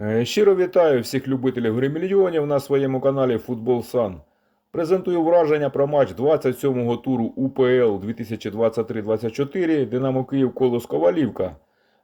Е, Щиро вітаю всіх любителів гри мільйонів на своєму каналі Футбол Сан. Презентую враження про матч 27-го туру УПЛ 2023-24 Динамо Київ Колос Ковалівка,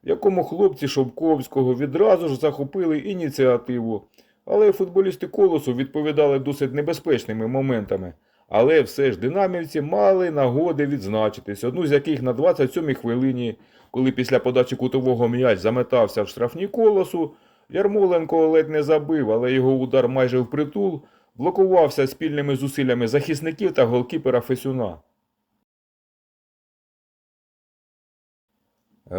в якому хлопці Шовковського відразу ж захопили ініціативу. Але футболісти Колосу відповідали досить небезпечними моментами. Але все ж динамівці мали нагоди відзначитись, одну з яких на 27-й хвилині, коли після подачі кутового м'яч заметався в штрафні колосу, Ярмоленко ледь не забив, але його удар майже впритул блокувався спільними зусиллями захисників та голкіпера Фесюна.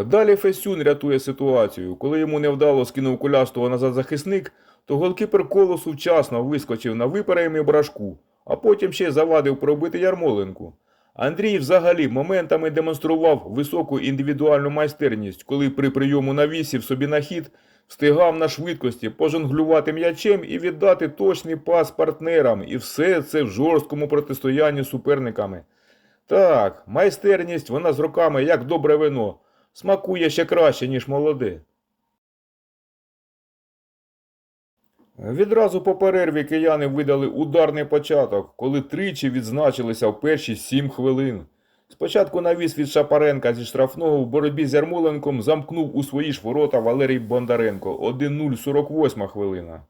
Далі Фесюн рятує ситуацію. Коли йому невдало скинув кулястого назад захисник, то голкіпер колосу вчасно вискочив на випереємі брашку, а потім ще завадив пробити Ярмоленку. Андрій взагалі моментами демонстрував високу індивідуальну майстерність, коли при прийому навісів собі на хід встигав на швидкості пожонглювати м'ячем і віддати точний пас партнерам, і все це в жорсткому протистоянні з суперниками. Так, майстерність вона з роками як добре вино, смакує ще краще, ніж молоде. Відразу по перерві кияни видали ударний початок, коли тричі відзначилися в перші сім хвилин. Спочатку навіс від Шапаренка зі штрафного в боротьбі з Ярмоленком замкнув у свої ж ворота Валерій Бондаренко 1-0 48 хвилина.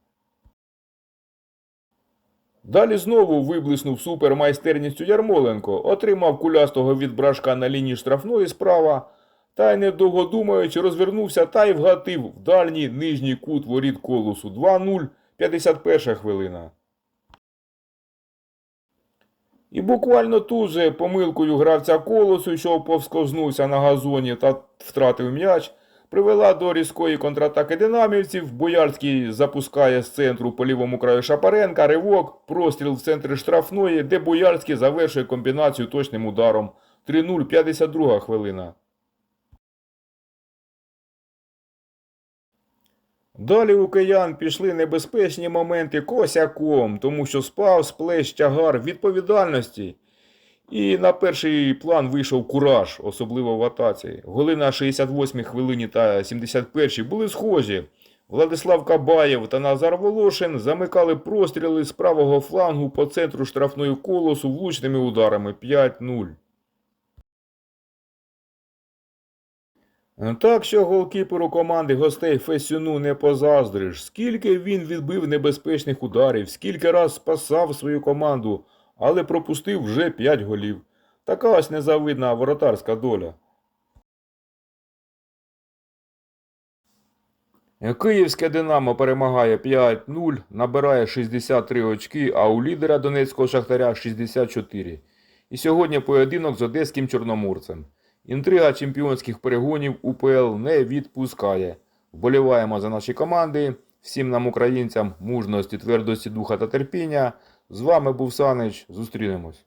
Далі знову виблиснув супермайстерністю Ярмоленко, отримав кулястого від брашка на лінії штрафної справа, та й недовго думаючи розвернувся та й вгатив в дальній нижній кут воріт колосу 2-0 51 хвилина. І буквально тут же помилкою гравця колосу, що повсковзнувся на газоні та втратив м'яч, привела до різкої контратаки динамівців. Боярський запускає з центру по лівому краю Шапаренка, ривок, простріл в центрі штрафної, де Боярський завершує комбінацію точним ударом. 3-0, 52 хвилина. Далі у киян пішли небезпечні моменти косяком, тому що спав сплещ тягар відповідальності. І на перший план вийшов кураж, особливо в атаці. Голи на 68-й хвилині та 71-й були схожі. Владислав Кабаєв та Назар Волошин замикали простріли з правого флангу по центру штрафної колосу влучними ударами 5-0. Так що голкіперу команди гостей Фесюну не позаздриш, скільки він відбив небезпечних ударів, скільки раз спасав свою команду, але пропустив вже 5 голів. Така ось незавидна воротарська доля. Київське Динамо перемагає 5-0, набирає 63 очки, а у лідера Донецького Шахтаря 64. І сьогодні поєдинок з одеським чорноморцем. Інтрига чемпіонських перегонів УПЛ не відпускає. Вболіваємо за наші команди. Всім нам, українцям, мужності, твердості духа та терпіння. З вами був Санич. Зустрінемось.